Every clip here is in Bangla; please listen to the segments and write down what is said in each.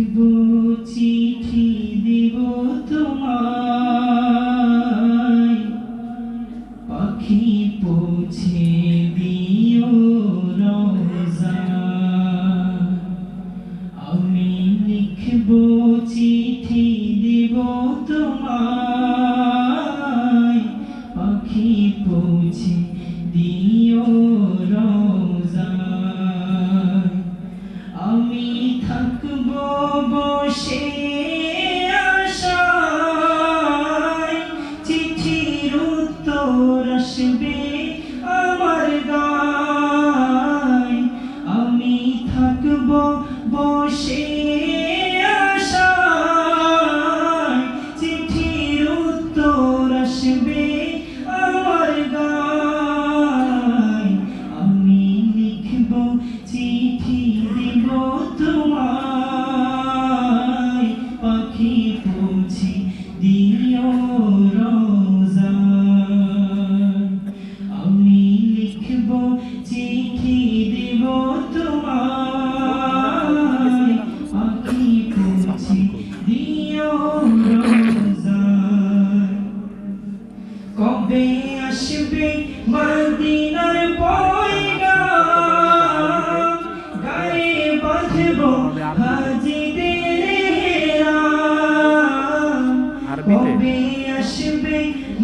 লিখব বসে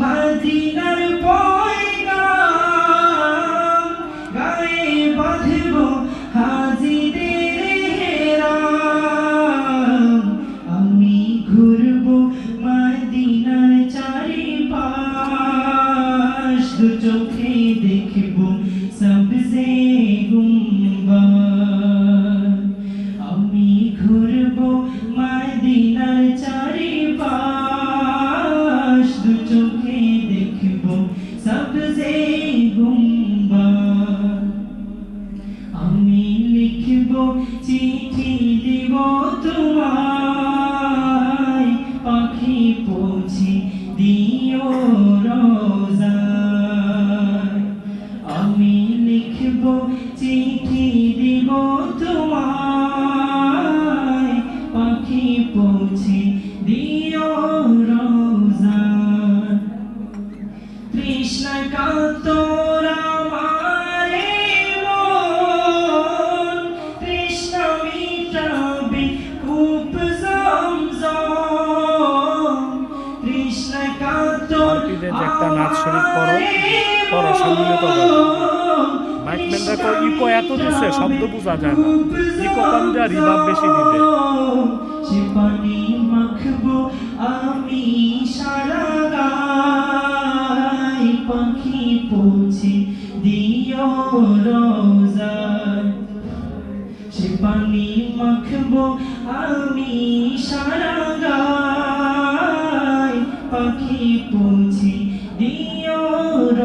আসবে আমি লিখব চিঠি দিব পাখি পৌঁছে দিও রোজায়। আমি লিখব চিঠি যে একটা নাচ শরীফ পড়ো, পড়ো, সম্মিলিত করো। মাইকম্যানরা কয়, ইকো এত দিচ্ছে, শব্দ বোঝা যায় না। ইকো কম দেয়া, রিভার্ব বেশি দিবে। আমি সারা পাখি পৌঁছে পানি মাখবো আমি সারা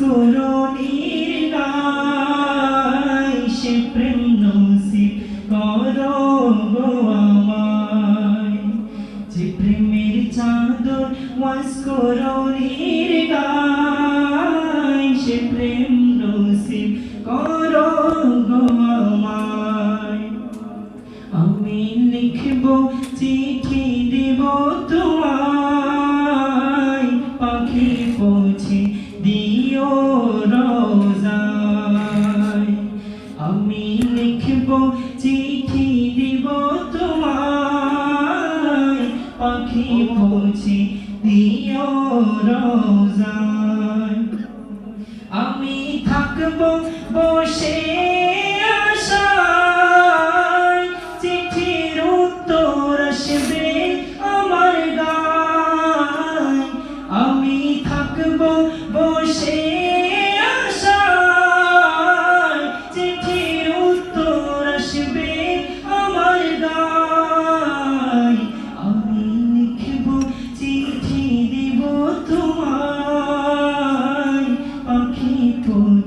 ওয়াস করণীর সে প্রেম নসিব করো গো যে প্রেমের চাদর ওয়াস গায় সে প্রেম নসিব করো গো আমি লিখব, চিঠি দিব তোমায়। পৌঁছে দিও রোজায়। আমি থাকব বসে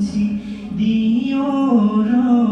বলছি দিও রা।